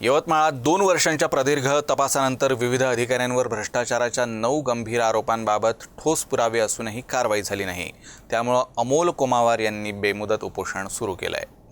यवतमाळात दोन वर्षांच्या प्रदीर्घ तपासानंतर विविध अधिकाऱ्यांवर भ्रष्टाचाराच्या नऊ गंभीर आरोपांबाबत ठोस पुरावे असूनही कारवाई झाली नाही. त्यामुळं अमोल कोमावार यांनी बेमुदत उपोषण सुरू केलं आहे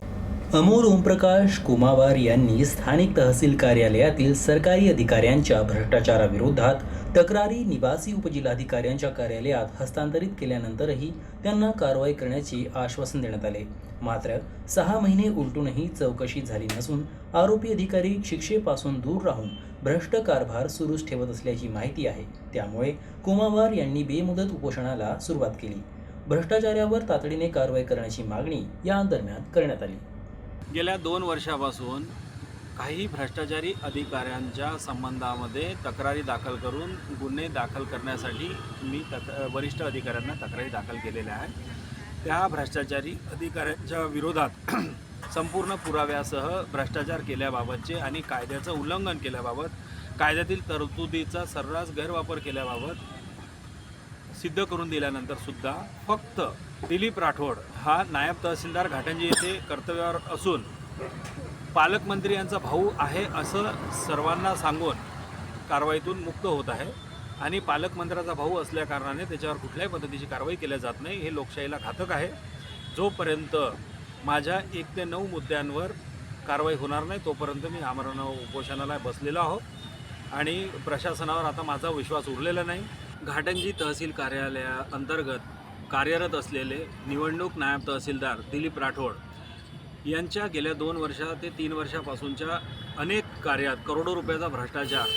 अमोल ओमप्रकाश कुमावार यांनी स्थानिक तहसील कार्यालयातील सरकारी अधिकाऱ्यांच्या भ्रष्टाचाराविरोधात तक्रारी निवासी उपजिल्हाधिकाऱ्यांच्या कार्यालयात हस्तांतरित केल्यानंतरही त्यांना कारवाई करण्याचे आश्वासन देण्यात आले. मात्र सहा महिने उलटूनही चौकशी झाली नसून आरोपी अधिकारी शिक्षेपासून दूर राहून भ्रष्ट कारभार सुरूच ठेवत असल्याची माहिती आहे. त्यामुळे कुमावार यांनी बेमुदत उपोषणाला सुरुवात केली. भ्रष्टाचारावर तातडीने कारवाई करण्याची मागणी या दरम्यान करण्यात आली. गेल्या दोन वर्षापासून काही भ्रष्टाचारी अधिकाऱ्यांच्या संबंधामध्ये तक्रारी दाखल करून गुन्हे दाखल करण्यासाठी मी तक वरिष्ठ अधिकाऱ्यांना तक्रारी दाखल केलेल्या आहेत. त्या भ्रष्टाचारी अधिकाऱ्यांच्या विरोधात संपूर्ण पुराव्यासह भ्रष्टाचार केल्याबाबतचे आणि कायद्याचं उल्लंघन केल्याबाबत कायद्यातील तरतुदीचा सर्रास गैरवापर केल्याबाबत सिद्ध करून दिल्यानंतर सुद्धा फक्त दिलीप राठोड हा नायब तहसीलदार घाटंजी येथे कर्तव्यावर असून पालकमंत्री यांचा भाऊ आहे असं सर्वांना सांगून कारवाईतून मुक्त होत आहे. आणि पालकमंत्र्याचा भाऊ असल्याकारणाने त्याच्यावर कुठल्याही पद्धतीची कारवाई केल्या जात नाही. हे लोकशाहीला घातक आहे. जोपर्यंत माझ्या एक ते नऊ मुद्द्यांवर कारवाई होणार नाही तोपर्यंत मी आमरण उपोषणाला बसलेलो आहोत. आणि प्रशासनावर आता माझा विश्वास उरलेला नाही. घाटंजी तहसील कार्यालया अंतर्गत कार्यरत असलेले निवडणूक नायब तहसीलदार दिलीप राठोड यांच्या गेल्या दोन वर्षा ते तीन वर्षापासूनच्या अनेक कार्यात करोडो रुपयाचा भ्रष्टाचार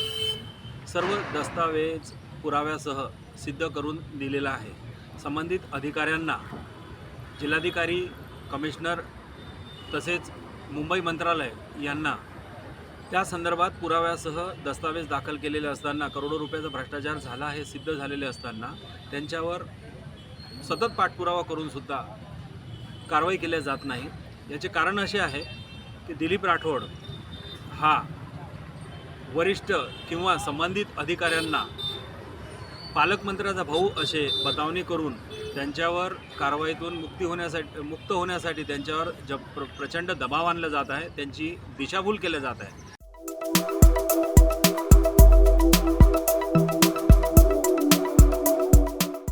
सर्व दस्तावेज पुराव्यासह सिद्ध करून दिलेला आहे. संबंधित अधिकाऱ्यांना जिल्हाधिकारी कमिशनर तसेच मुंबई मंत्रालय यांना त्या संदर्भात पुराव्यासह दस्तावेज दाखल केलेले असताना करोडो रुपयाचा भ्रष्टाचार झाला हे सिद्ध झालेले असताना त्यांच्यावर सतत पाठपुरावा करूनसुद्धा कारवाई केल्या जात नाही. याचे कारण असे आहे की दिलीप राठोड हा वरिष्ठ किंवा संबंधित अधिकाऱ्यांना पालकमंत्र्याचा भाऊ असे बतावणी करून त्यांच्यावर कारवाईतून मुक्ती होण्यासाठी मुक्त होण्यासाठी त्यांच्यावर ज प्र प्रचंड दबाव आणला जात आहे. त्यांची दिशाभूल केल्या जात आहे.